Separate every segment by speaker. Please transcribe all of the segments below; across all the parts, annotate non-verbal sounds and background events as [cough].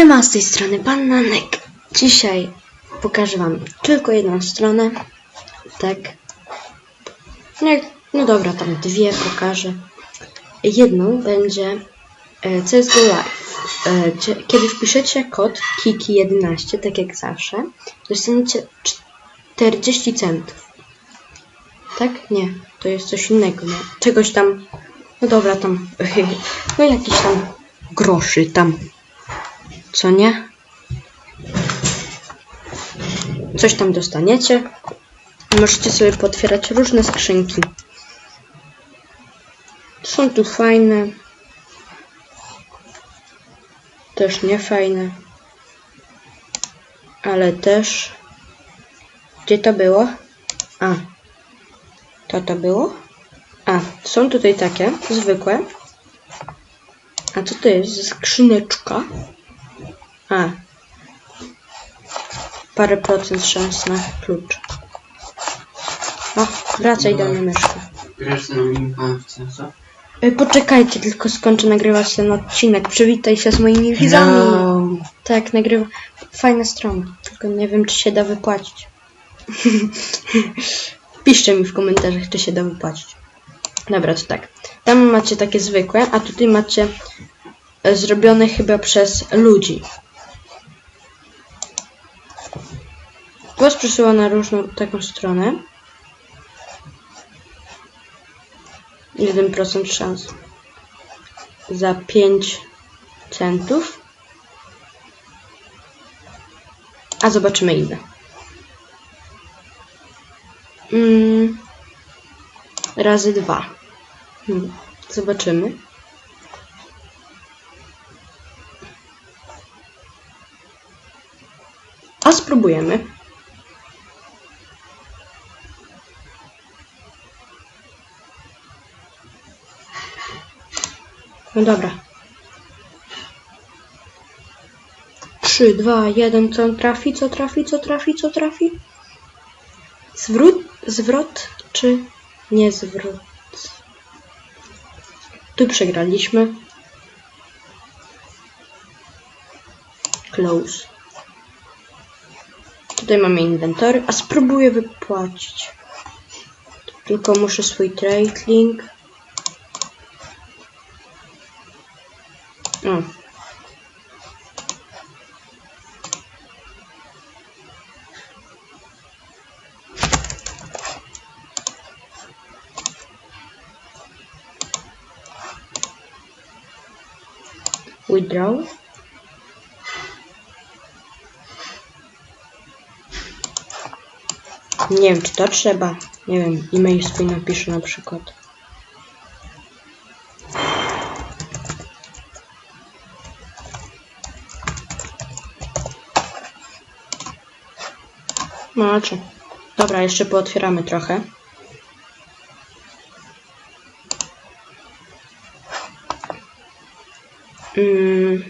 Speaker 1: Siema, z tej strony Bananek. Dzisiaj pokażę wam tylko jedną stronę. Tak. No, no dobra, tam dwie pokażę. Jedną będzie e, CSGO Live. E, Kiedy wpiszecie kod KIKI11, tak jak zawsze, dostaniecie 40 centów. Tak? Nie, to jest coś innego. No. Czegoś tam, no dobra, tam, [laughs] no jakiś tam groszy tam co nie? Coś tam dostaniecie. Możecie sobie potwierać różne skrzynki. Są tu fajne. Też nie fajne. Ale też. Gdzie to było? A. To to było? A, są tutaj takie, zwykłe. A co to jest? Skrzyneczka. A. Parę procent szans na klucz. O, wracaj do mnie myszka.
Speaker 2: Grasz na Minecrafcie, co?
Speaker 1: Ej, poczekajcie, tylko skończę nagrywać ten odcinek. Przywitaj się z moimi widzami. Tak, nagrywa. Fajna strona, tylko nie wiem, czy się da wypłacić. [laughs] Piszcie mi w komentarzach, czy się da wypłacić. Dobra, to tak. Tam macie takie zwykłe, a tutaj macie e, zrobione chyba przez ludzi. Was przesyła na różną taką stronę. 1% szans. Za 5 centów. A zobaczymy ile. Mm, razy dwa. Hmm, zobaczymy. A spróbujemy. No dobra. 3, 2, 1, co trafi, co trafi, co trafi, co trafi? Zwrót, zwrot czy nie zwrot? Tu przegraliśmy. Close. Tutaj mamy inwentory, a spróbuję wypłacić. Tylko muszę swój trade link. O. Withdraw. Nie wiem, czy to trzeba. Nie wiem, e-mail swój napiszę na przykład. Macie. Dobra, jeszcze pootwieramy trochę. Mm.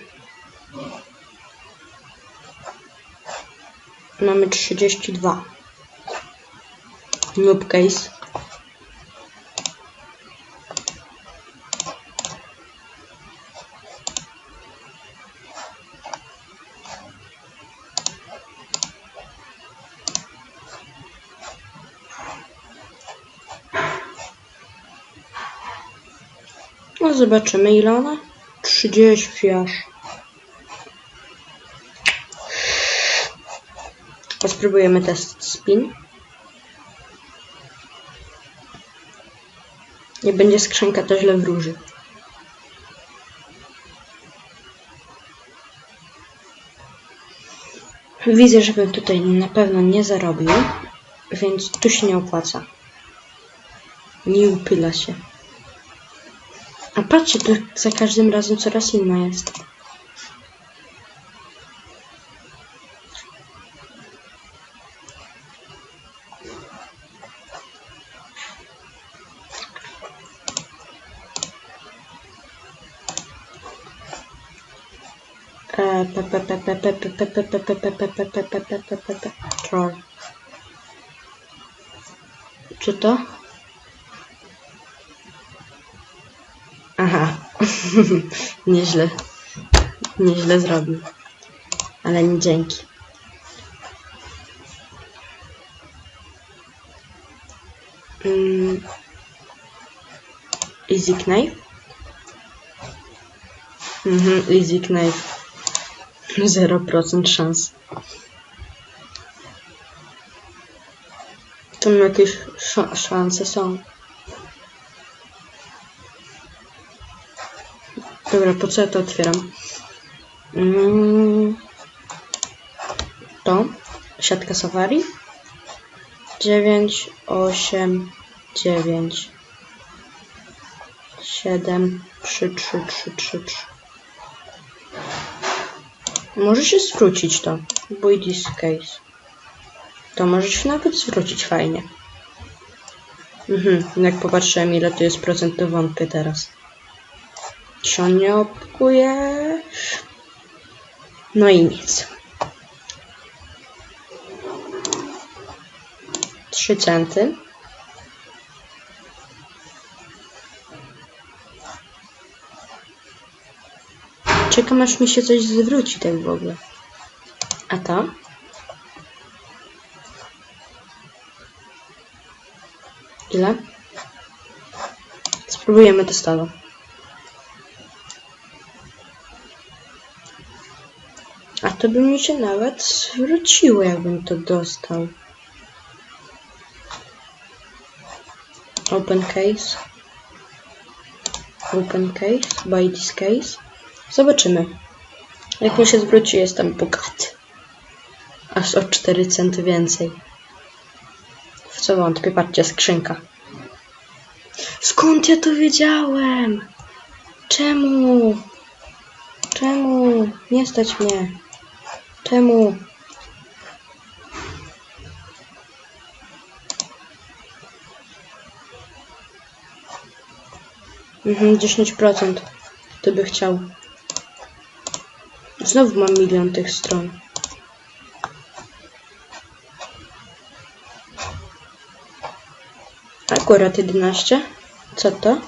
Speaker 1: Mamy 32. Noob case. Zobaczymy ile ona. 30 aż. A Spróbujemy test spin. Nie będzie skrzynka, to źle wróży. Widzę, żebym tutaj na pewno nie zarobił, więc tu się nie opłaca. Nie upyla się. Patrzcie, tu za każdym razem coraz inna jest. Troll. Czy to? [laughs] Nieźle. Nieźle zrobił. ale nie dzięki. Mm. Easy Knife. Mhm, Easy Knife. 0% szans. Tam jakieś sz- szanse są. Dobra, po co ja to otwieram? Mm. To. Siatka safari. 9, 8, 9, 7, 3, 3, 3, 3, 3. Może się zwrócić to. Boy this case. To może się nawet zwrócić fajnie. Mhm, jak popatrzyłem ile to jest procent, to wątpię teraz. Czy nie opkuje? No i nic. 3 centy. Czekam aż mi się coś zwróci tak w ogóle. A to? Ile? Spróbujemy testowo. To by mi się nawet zwróciło, jakbym to dostał. Open case. Open case. Buy this case. Zobaczymy. Jak mi się zwróci, jestem bogaty. Aż o 4 centy więcej. W co wątpię, patrzcie, skrzynka. Skąd ja to wiedziałem? Czemu? Czemu? Nie stać mnie. Czemu? Mhm, 10%. Ty by chciał. Znowu mam milion tych stron. Akurat 11. Co to?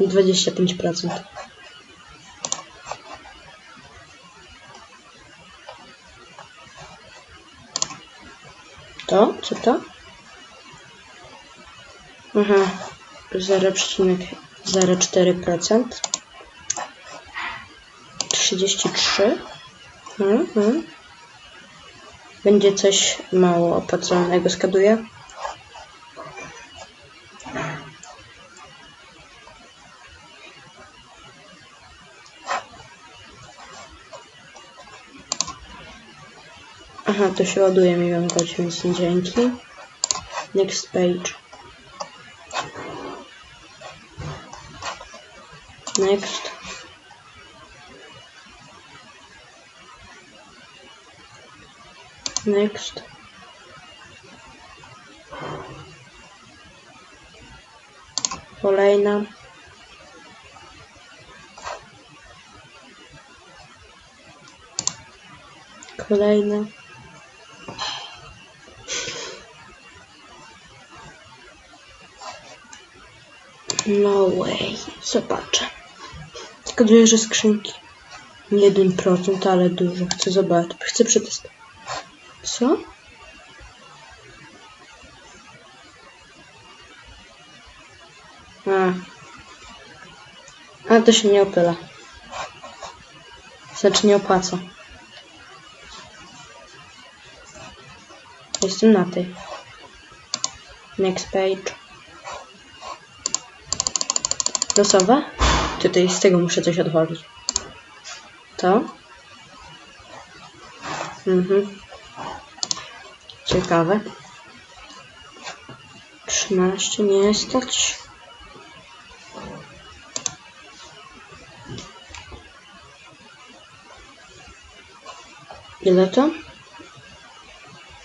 Speaker 1: 25%. To? Co to? Aha. 0,04%. 33. Mhm. Będzie coś mało opłacalnego, skaduję. Aha, to się ładuje mi węgorz, więc dzięki. Next page. Next. Next. Kolejna. Kolejna. No way. Zobaczę. Zgaduję, że skrzynki. 1%, ale dużo. Chcę zobaczyć. Chcę przetestować. Co? A. A to się nie opyla. Znaczy nie opłaca. Jestem na tej. Next page. Losowe? Tutaj z tego muszę coś odchodzić. To? Mhm. Ciekawe. 13 nie stać. Ile to?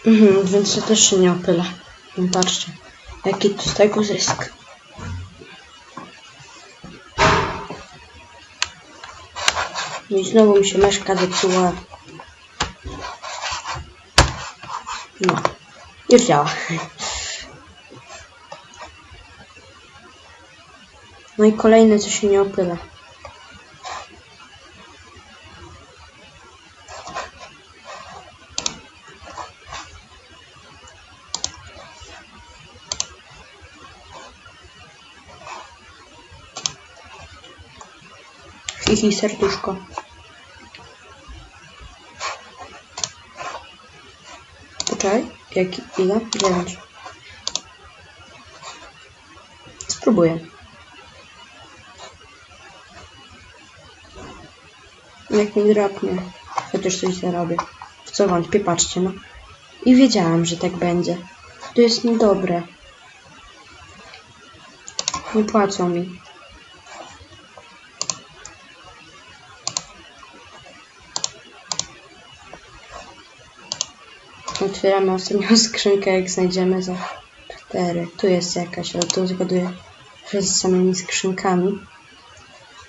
Speaker 1: Mhm, więc to też się nie opyla. No patrzcie, jaki tu z tego zysk. No i znowu mi się myszka zepsuła. No, już działa. No i kolejne, co się nie opyla. Hihi, serduszko. Poczekaj, jaki, ile? Dziewięć. Spróbuję. Jak mi drapnie. Chociaż coś zarobię. W co wątpię, patrzcie no. I wiedziałam, że tak będzie. To jest niedobre. Nie płacą mi. Otwieramy ostatnią [laughs] skrzynkę, jak znajdziemy za cztery. Tu jest jakaś, ale tu zgaduję, że z samymi skrzynkami.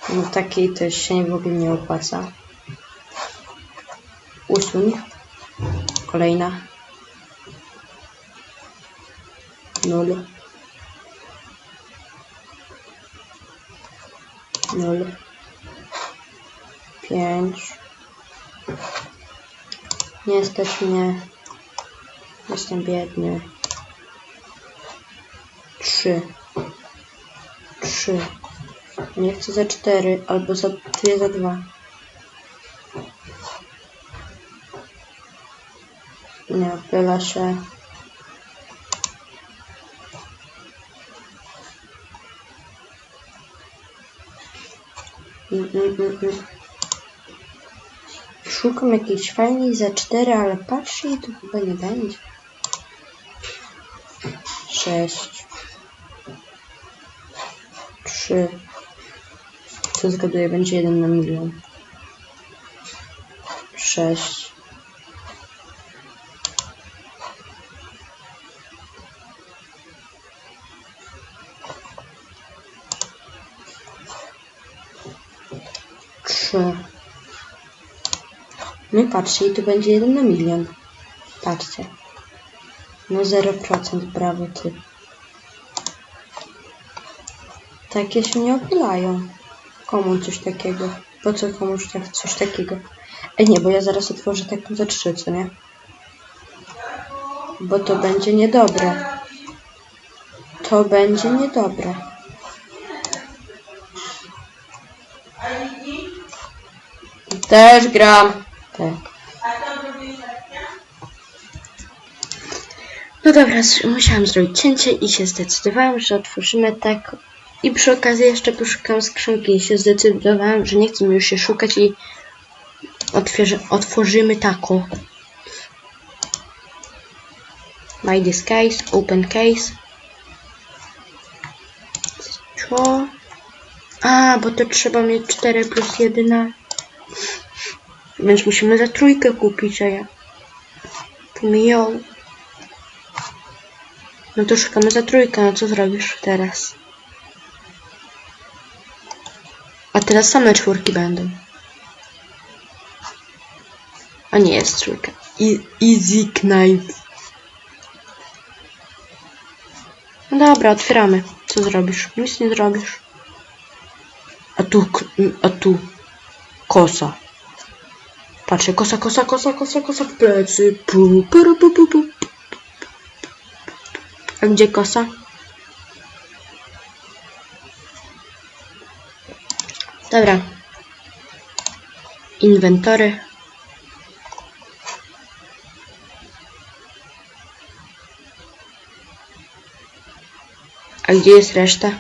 Speaker 1: No takiej to się w ogóle nie opłaca. Usuń. Kolejna. Nul. Nul. Pięć. Nie stać mnie. Jestem biedny. Trzy. Trzy. Nie chcę za cztery, albo za dwie, za dwa. Nie, pyla się. Mm, mm, mm, mm. Szukam jakiejś fajnej za cztery, ale patrzę i tu chyba nie będzie. Sześć. Trzy. Co zgaduję, będzie jeden na milion. Sześć. Trzy. No i patrzcie, i tu będzie jeden na milion. Patrzcie. No 0%, brawo ty. Takie się nie opylają. Komu coś takiego? Po co komuś tak, coś takiego? Ej nie, bo ja zaraz otworzę taką za trzy, co nie? Bo to będzie niedobre. To będzie niedobre. Też gram. Tak. No dobra, musiałam zrobić cięcie i się zdecydowałam, że otworzymy tak. I przy okazji jeszcze poszukam skrzynki i się zdecydowałam, że nie chcę już się szukać i otworzymy taką. Buy this case, open case. Co? A, bo to trzeba mieć 4 plus 1. Więc musimy za trójkę kupić, a ja pomijał. No to szukamy za trójkę, no co zrobisz teraz? A teraz same czwórki będą. A nie jest trójka. Easy knife. No dobra, otwieramy. Co zrobisz? Nic nie zrobisz. A tu, a tu kosa. Patrzę, kosa, kosa, kosa, kosa, kosa w plecy. Pu, pu, pu, pu, pu. A gdzie kosa? Dobra. Inwentory. A gdzie jest reszta?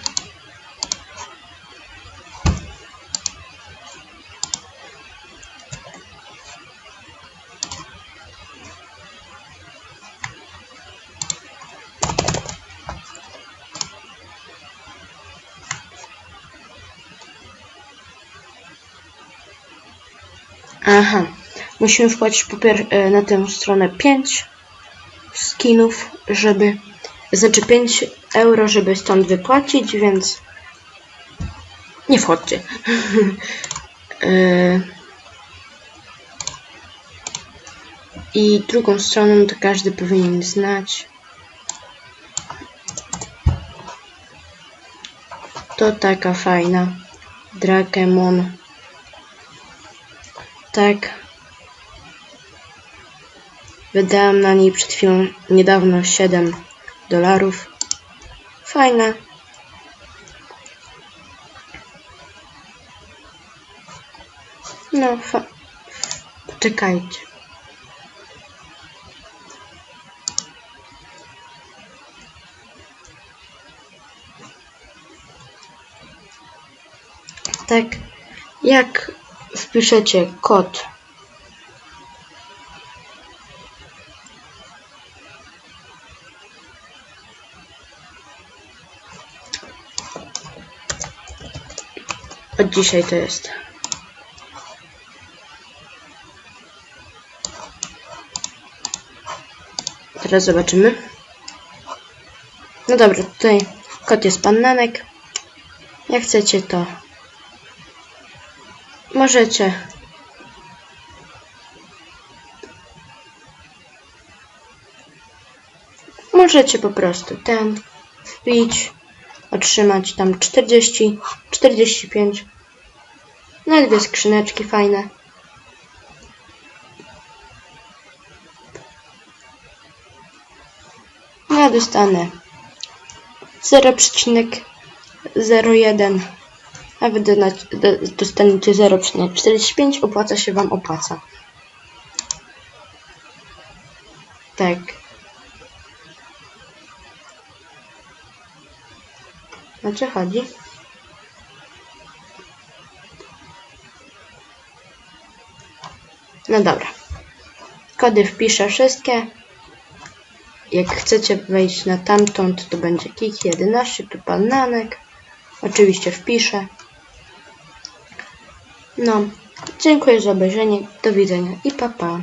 Speaker 1: Aha. Musimy popier e, na tę stronę 5 skinów, żeby. Znaczy 5 euro, żeby stąd wypłacić, więc. Nie wchodźcie. [laughs] E, I drugą stroną to każdy powinien znać. To taka fajna. Drakemon. Tak. Wydałam na niej przed chwilą niedawno 7 dolarów. Fajna. No, fa... Poczekajcie. Tak, jak wpiszecie kod od dzisiaj to jest Teraz zobaczymy. No dobra, tutaj kod jest bananek. Jak chcecie to możecie. Możecie po prostu ten wbić, otrzymać tam 40, 45 no i dwie skrzyneczki fajne. Ja dostanę 0,01 a wy dostaniecie 0,45 opłaca się wam opłaca. Tak. O co chodzi? No dobra. Kody wpiszę wszystkie. Jak chcecie wejść na tamtą, to, to będzie kik 11, tu bananek. Oczywiście wpiszę. No, dziękuję za obejrzenie. Do widzenia i pa pa.